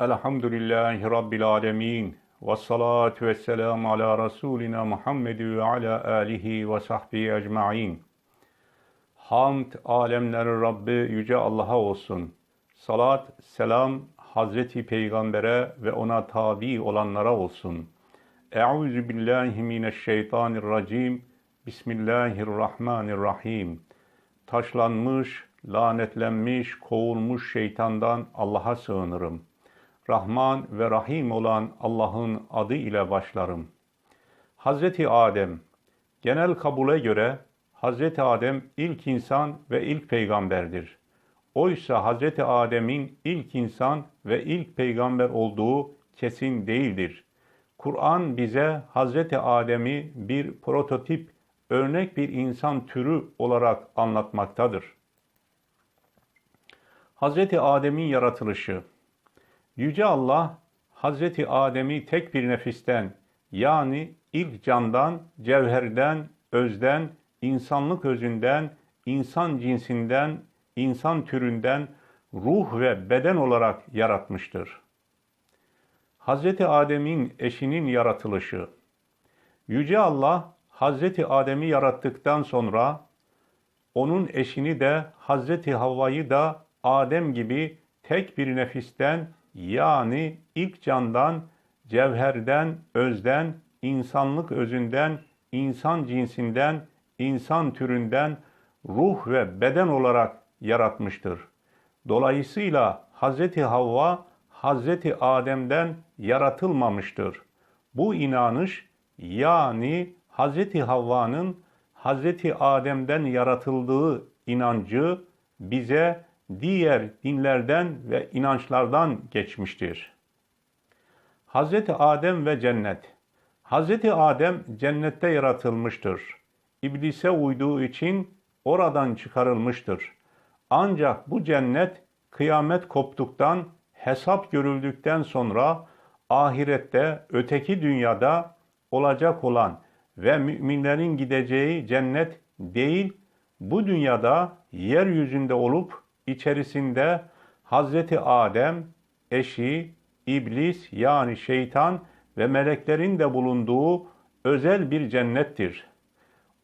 Elhamdülillahi Rabbil alemin. Ve salatu ve selamu ala Resulina Muhammed ve ala alihi ve sahbihi ecma'in. Hamd alemlerin Rabbi Yüce Allah'a olsun. Salat, selam Hazreti Peygamber'e ve ona tabi olanlara olsun. Euzu billahi mineşşeytanirracim. Bismillahirrahmanirrahim. Taşlanmış, lanetlenmiş, kovulmuş şeytandan Allah'a sığınırım. Rahman ve Rahim olan Allah'ın adı ile başlarım. Hazreti Adem Genel kabule göre Hazreti Adem ilk insan ve ilk peygamberdir. Oysa Hazreti Adem'in ilk insan ve ilk peygamber olduğu kesin değildir. Kur'an bize Hazreti Adem'i bir prototip, örnek bir insan türü olarak anlatmaktadır. Hazreti Adem'in yaratılışı Yüce Allah Hazreti Adem'i tek bir nefisten yani ilk candan, cevherden, özden, insanlık özünden, insan cinsinden, insan türünden ruh ve beden olarak yaratmıştır. Hazreti Adem'in eşinin yaratılışı Yüce Allah Hazreti Adem'i yarattıktan sonra onun eşini de Hazreti Havva'yı da Adem gibi tek bir nefisten yani ilk candan, cevherden, özden, insanlık özünden, insan cinsinden, insan türünden ruh ve beden olarak yaratmıştır. Dolayısıyla Hazreti Havva Hazreti Adem'den yaratılmamıştır. Bu inanış yani Hazreti Havva'nın Hazreti Adem'den yaratıldığı inancı bize diğer dinlerden ve inançlardan geçmiştir. Hazreti Adem ve cennet Hazreti Adem cennette yaratılmıştır. İblise uyduğu için oradan çıkarılmıştır. Ancak bu cennet kıyamet koptuktan, hesap görüldükten sonra ahirette, öteki dünyada olacak olan ve müminlerin gideceği cennet değil, bu dünyada yeryüzünde olup içerisinde Hazreti Adem, eşi, iblis yani şeytan ve meleklerin de bulunduğu özel bir cennettir.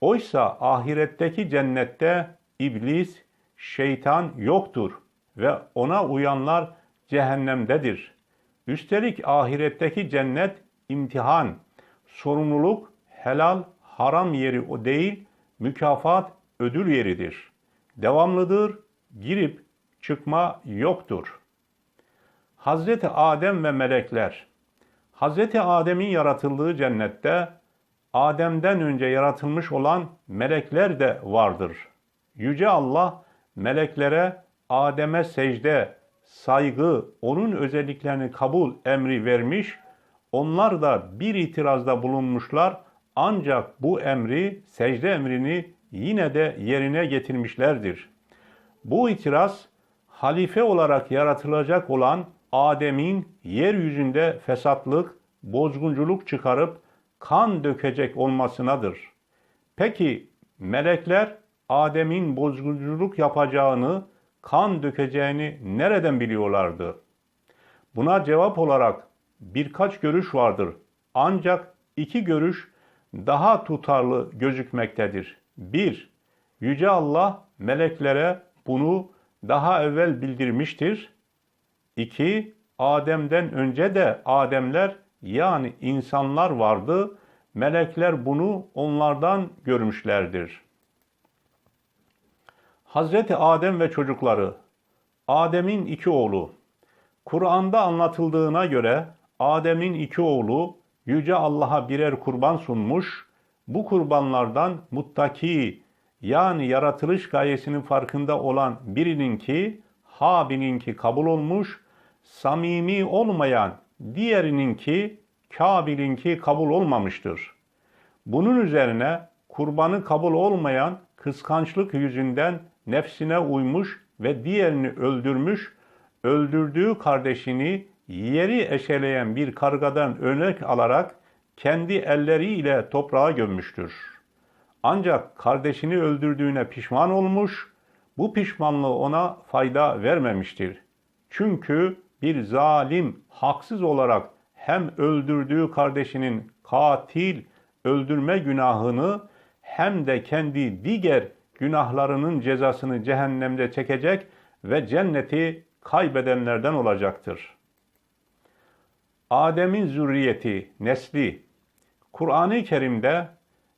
Oysa ahiretteki cennette iblis, şeytan yoktur ve ona uyanlar cehennemdedir. Üstelik ahiretteki cennet imtihan, sorumluluk, helal, haram yeri o değil, mükafat, ödül yeridir. Devamlıdır, girip çıkma yoktur. Hazreti Adem ve melekler Hazreti Adem'in yaratıldığı cennette Adem'den önce yaratılmış olan melekler de vardır. Yüce Allah meleklere Adem'e secde, saygı, onun özelliklerini kabul emri vermiş. Onlar da bir itirazda bulunmuşlar ancak bu emri, secde emrini yine de yerine getirmişlerdir. Bu itiraz halife olarak yaratılacak olan Adem'in yeryüzünde fesatlık, bozgunculuk çıkarıp kan dökecek olmasınadır. Peki melekler Adem'in bozgunculuk yapacağını, kan dökeceğini nereden biliyorlardı? Buna cevap olarak birkaç görüş vardır. Ancak iki görüş daha tutarlı gözükmektedir. Bir, Yüce Allah meleklere bunu daha evvel bildirmiştir. İki, Adem'den önce de Ademler yani insanlar vardı. Melekler bunu onlardan görmüşlerdir. Hazreti Adem ve çocukları Adem'in iki oğlu Kur'an'da anlatıldığına göre Adem'in iki oğlu Yüce Allah'a birer kurban sunmuş. Bu kurbanlardan muttaki yani yaratılış gayesinin farkında olan birininki Habil'inki kabul olmuş, samimi olmayan diğerininki Kabil'inki kabul olmamıştır. Bunun üzerine kurbanı kabul olmayan kıskançlık yüzünden nefsine uymuş ve diğerini öldürmüş, öldürdüğü kardeşini yeri eşeleyen bir kargadan örnek alarak kendi elleriyle toprağa gömmüştür.'' Ancak kardeşini öldürdüğüne pişman olmuş, bu pişmanlığı ona fayda vermemiştir. Çünkü bir zalim haksız olarak hem öldürdüğü kardeşinin katil öldürme günahını hem de kendi diğer günahlarının cezasını cehennemde çekecek ve cenneti kaybedenlerden olacaktır. Adem'in zürriyeti, nesli. Kur'an-ı Kerim'de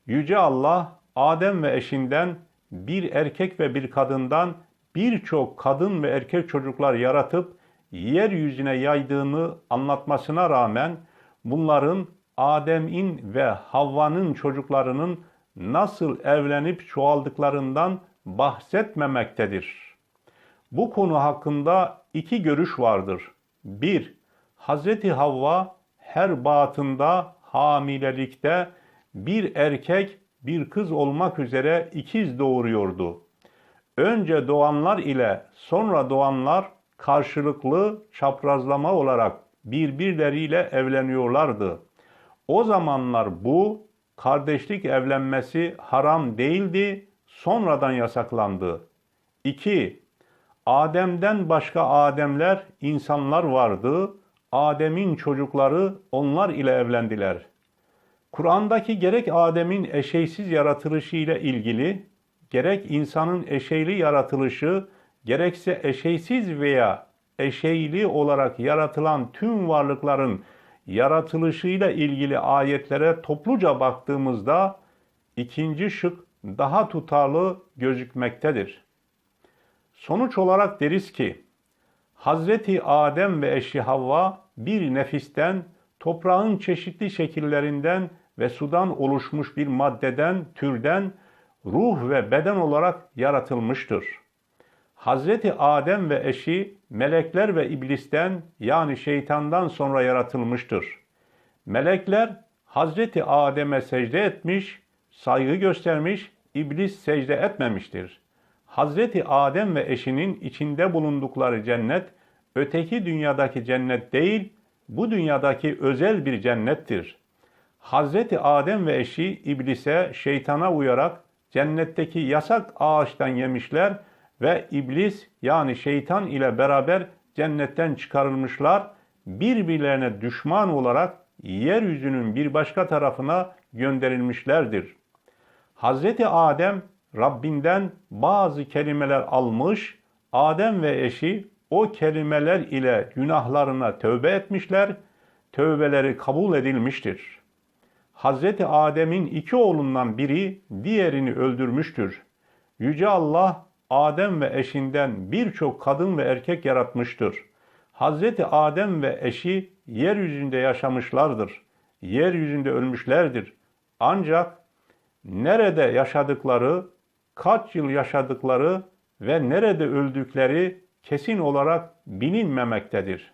Yüce Allah Adem ve eşinden bir erkek ve bir kadından birçok kadın ve erkek çocuklar yaratıp yeryüzüne yaydığını anlatmasına rağmen bunların Adem'in ve Havva'nın çocuklarının nasıl evlenip çoğaldıklarından bahsetmemektedir. Bu konu hakkında iki görüş vardır. Bir, Hazreti Havva her batında hamilelikte bir erkek bir kız olmak üzere ikiz doğuruyordu. Önce doğanlar ile sonra doğanlar karşılıklı çaprazlama olarak birbirleriyle evleniyorlardı. O zamanlar bu kardeşlik evlenmesi haram değildi, sonradan yasaklandı. 2. Adem'den başka Ademler, insanlar vardı. Adem'in çocukları onlar ile evlendiler. Kur'an'daki gerek Adem'in eşeysiz yaratılışı ile ilgili, gerek insanın eşeyli yaratılışı, gerekse eşeysiz veya eşeyli olarak yaratılan tüm varlıkların yaratılışıyla ilgili ayetlere topluca baktığımızda ikinci şık daha tutarlı gözükmektedir. Sonuç olarak deriz ki Hazreti Adem ve eşi Havva bir nefisten, toprağın çeşitli şekillerinden ve sudan oluşmuş bir maddeden, türden, ruh ve beden olarak yaratılmıştır. Hazreti Adem ve eşi melekler ve iblisten yani şeytandan sonra yaratılmıştır. Melekler Hazreti Adem'e secde etmiş, saygı göstermiş, iblis secde etmemiştir. Hazreti Adem ve eşinin içinde bulundukları cennet, öteki dünyadaki cennet değil, bu dünyadaki özel bir cennettir. Hazreti Adem ve eşi iblise, şeytana uyarak cennetteki yasak ağaçtan yemişler ve iblis yani şeytan ile beraber cennetten çıkarılmışlar, birbirlerine düşman olarak yeryüzünün bir başka tarafına gönderilmişlerdir. Hazreti Adem Rabbinden bazı kelimeler almış, Adem ve eşi o kelimeler ile günahlarına tövbe etmişler, tövbeleri kabul edilmiştir. Hazreti Adem'in iki oğlundan biri diğerini öldürmüştür. Yüce Allah Adem ve eşinden birçok kadın ve erkek yaratmıştır. Hazreti Adem ve eşi yeryüzünde yaşamışlardır. Yeryüzünde ölmüşlerdir. Ancak nerede yaşadıkları, kaç yıl yaşadıkları ve nerede öldükleri kesin olarak bilinmemektedir.